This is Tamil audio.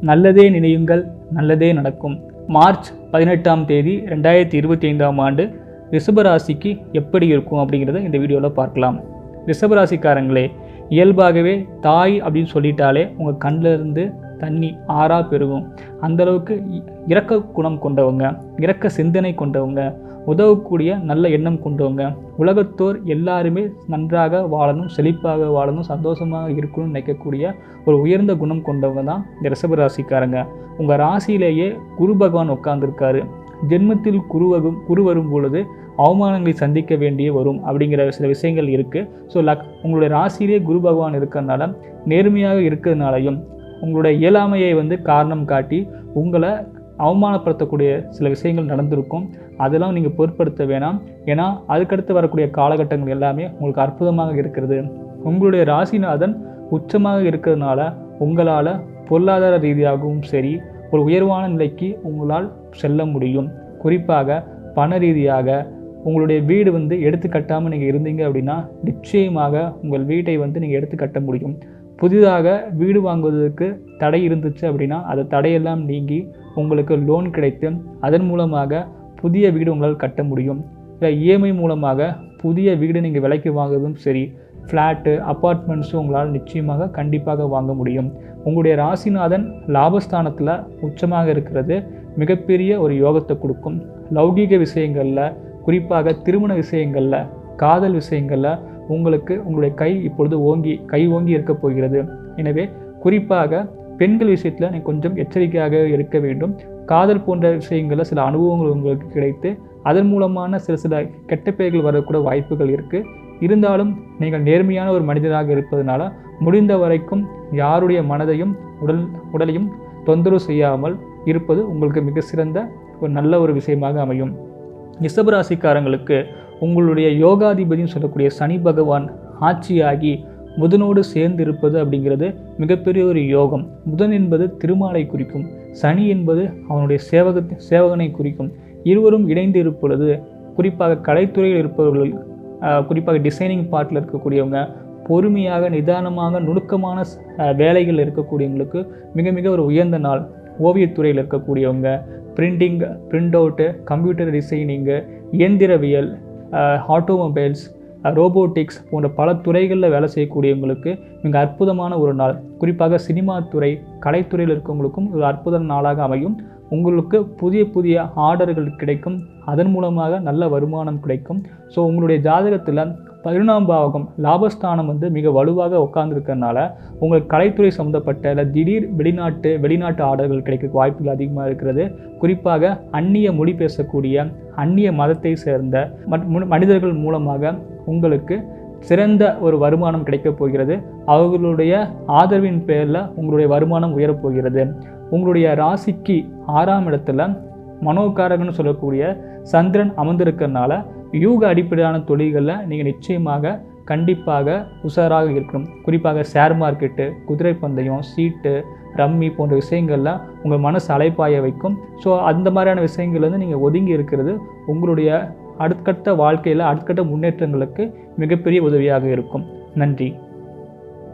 நல்லதே நினையுங்கள் நல்லதே நடக்கும். மார்ச் பதினெட்டாம் தேதி ரெண்டாயிரத்தி இருபத்தி ஐந்தாம் ஆண்டு ரிஷபராசிக்கு எப்படி இருக்கும் அப்படிங்கிறத இந்த வீடியோவில் பார்க்கலாம். ரிஷபராசிக்காரங்களே இயல்பாகவே தாய் அப்படின்னு சொல்லிட்டாலே உங்கள் கண்ணில் இருந்து தண்ணி ஆறா பெருகும். அந்த அளவுக்கு இ- குணம் கொண்டவங்க இறக்க சிந்தனை கொண்டவங்க உதவக்கூடிய நல்ல எண்ணம் கொண்டவங்க. உலகத்தோர் எல்லாருமே நன்றாக வாழணும் செழிப்பாக வாழணும் சந்தோஷமாக இருக்கணும்னு நினைக்கக்கூடிய ஒரு உயர்ந்த குணம் கொண்டவங்க தான் இந்த ரிஷபராசிக்காரங்க உங்கள் ராசியிலேயே குரு பகவான் உட்கார்ந்துருக்காரு. ஜென்மத்தில் குருவகும் குரு வரும் பொழுது அவமானங்களை சந்திக்க வேண்டிய வரும் அப்படிங்கிற சில விஷயங்கள் இருக்குது ஸோ லக் உங்களுடைய ராசியிலே குரு பகவான் இருக்கிறதுனால நேர்மையாக இருக்கிறதுனாலையும் உங்களுடைய இயலாமையை வந்து காரணம் காட்டி உங்களை அவமானப்படுத்தக்கூடிய சில விஷயங்கள் நடந்திருக்கும். அதெல்லாம் நீங்கள் பொருட்படுத்த வேணாம். ஏன்னா அதுக்கடுத்து வரக்கூடிய காலகட்டங்கள் எல்லாமே உங்களுக்கு அற்புதமாக இருக்கிறது. உங்களுடைய ராசிநாதன் உச்சமாக இருக்கிறதுனால உங்களால் பொருளாதார ரீதியாகவும் சரி ஒரு உயர்வான நிலைக்கு உங்களால் செல்ல முடியும். குறிப்பாக பண ரீதியாக உங்களுடைய வீடு வந்து எடுத்து கட்டாமல் நீங்கள் இருந்தீங்க அப்படின்னா நிச்சயமாக உங்கள் வீட்டை வந்து நீங்கள் எடுத்து கட்ட முடியும். புதிதாக வீடு வாங்குவதற்கு தடை இருந்துச்சு அப்படின்னா அந்த தடையெல்லாம் நீங்கி உங்களுக்கு லோன் கிடைத்து அதன் மூலமாக புதிய வீடு உங்களால் கட்ட முடியும். இல்லை இஎம்ஐ மூலமாக புதிய வீடு நீங்கள் விலைக்கு வாங்குவதும் சரி ஃப்ளாட்டு அப்பார்ட்மெண்ட்ஸும் உங்களால் நிச்சயமாக கண்டிப்பாக வாங்க முடியும். உங்களுடைய ராசிநாதன் லாபஸ்தானத்தில் உச்சமாக இருக்கிறது. மிகப்பெரிய ஒரு யோகத்தை கொடுக்கும். லௌகீக விஷயங்களில் குறிப்பாக திருமண விஷயங்களில் காதல் விஷயங்களில் உங்களுக்கு உங்களுடைய கை இப்பொழுது ஓங்கி கை ஓங்கி இருக்கப் போகிறது. எனவே குறிப்பாக பெண்கள் விஷயத்தில் நீங்கள் கொஞ்சம் எச்சரிக்கையாக இருக்க வேண்டும். காதல் போன்ற விஷயங்களில் சில அனுபவங்கள் உங்களுக்கு கிடைத்து அதன் மூலமான சில சில கெட்ட பெயர்கள் வரக்கூட வாய்ப்புகள் இருக்குது இருந்தாலும் நீங்கள் நேர்மையான ஒரு மனிதராக இருப்பதனால முடிந்த வரைக்கும் யாருடைய மனதையும் உடல் உடலையும் தொந்தரவு செய்யாமல் இருப்பது உங்களுக்கு மிக சிறந்த ஒரு நல்ல ஒரு விஷயமாக அமையும். ரிஷபராசிக்காரங்களுக்கு உங்களுடைய யோகாதிபதினு சொல்லக்கூடிய சனி பகவான் ஆட்சியாகி புதனோடு சேர்ந்து இருப்பது அப்படிங்கிறது மிகப்பெரிய ஒரு யோகம். புதன் என்பது திருமாலை குறிக்கும். சனி என்பது அவனுடைய சேவக சேவகனை குறிக்கும். இருவரும் இணைந்து இருப்பொழுது குறிப்பாக கலைத்துறையில் இருப்பவர்கள் குறிப்பாக டிசைனிங் பார்ட்டில் இருக்கக்கூடியவங்க பொறுமையாக நிதானமாக நுணுக்கமான வேலைகள் இருக்கக்கூடியவங்களுக்கு மிக மிக ஒரு உயர்ந்த நாள். ஓவியத்துறையில் இருக்கக்கூடியவங்க printing print out computer designing இயந்திரவியல் ஆட்டோமொபைல்ஸ் ரோபோட்டிக்ஸ் போன்ற பல துறைகளில் வேலை செய்யக்கூடியவங்களுக்கு மிக அற்புதமான ஒரு நாள். குறிப்பாக சினிமா துறை கலைத்துறையில் இருக்கவங்களுக்கும் ஒரு அற்புத நாளாக அமையும். உங்களுக்கு புதிய புதிய ஆர்டர்கள் கிடைக்கும். அதன் மூலமாக நல்ல வருமானம் கிடைக்கும். ஸோ உங்களுடைய ஜாதகத்தில் பதினொன்றாம் பாவகம் லாபஸ்தானம் வந்து மிக வலுவாக உட்கார்ந்துருக்கறனால உங்களுக்கு கலைத்துறை சம்மந்தப்பட்ட இல்லை திடீர் வெளிநாட்டு வெளிநாட்டு ஆர்டர்கள் கிடைக்க வாய்ப்புகள் அதிகமாக இருக்கிறது. குறிப்பாக அந்நிய மொழி பேசக்கூடிய அந்நிய மதத்தை சேர்ந்த மட்- மு- மனிதர்கள் மூலமாக உங்களுக்கு சிறந்த ஒரு வருமானம் கிடைக்கப் போகிறது. அவர்களுடைய ஆதரவின் பேரில் உங்களுடைய வருமானம் உயரப்போகிறது. உங்களுடைய ராசிக்கு ஆறாம் இடத்துல மனோகாரகன்னு சொல்லக்கூடிய சந்திரன் அமர்ந்திருக்கிறதுனால யூக அடிப்படையான தொழில்களில் நீங்கள் நிச்சயமாக கண்டிப்பாக உஷாராக இருக்கணும். குறிப்பாக ஷேர் மார்க்கெட்டு குதிரை பந்தயம் சீட்டு ரம்மி போன்ற விஷயங்கள்லாம் உங்கள் மனசு அலைப்பாய வைக்கும். ஸோ அந்த மாதிரியான விஷயங்கள்லேருந்து நீங்கள் ஒதுங்கி இருக்கிறது உங்களுடைய அடுத்தடுத்த வாழ்க்கையில் அடுத்தடுத்த முன்னேற்றங்களுக்கு மிகப்பெரிய உதவியாக இருக்கும். நன்றி.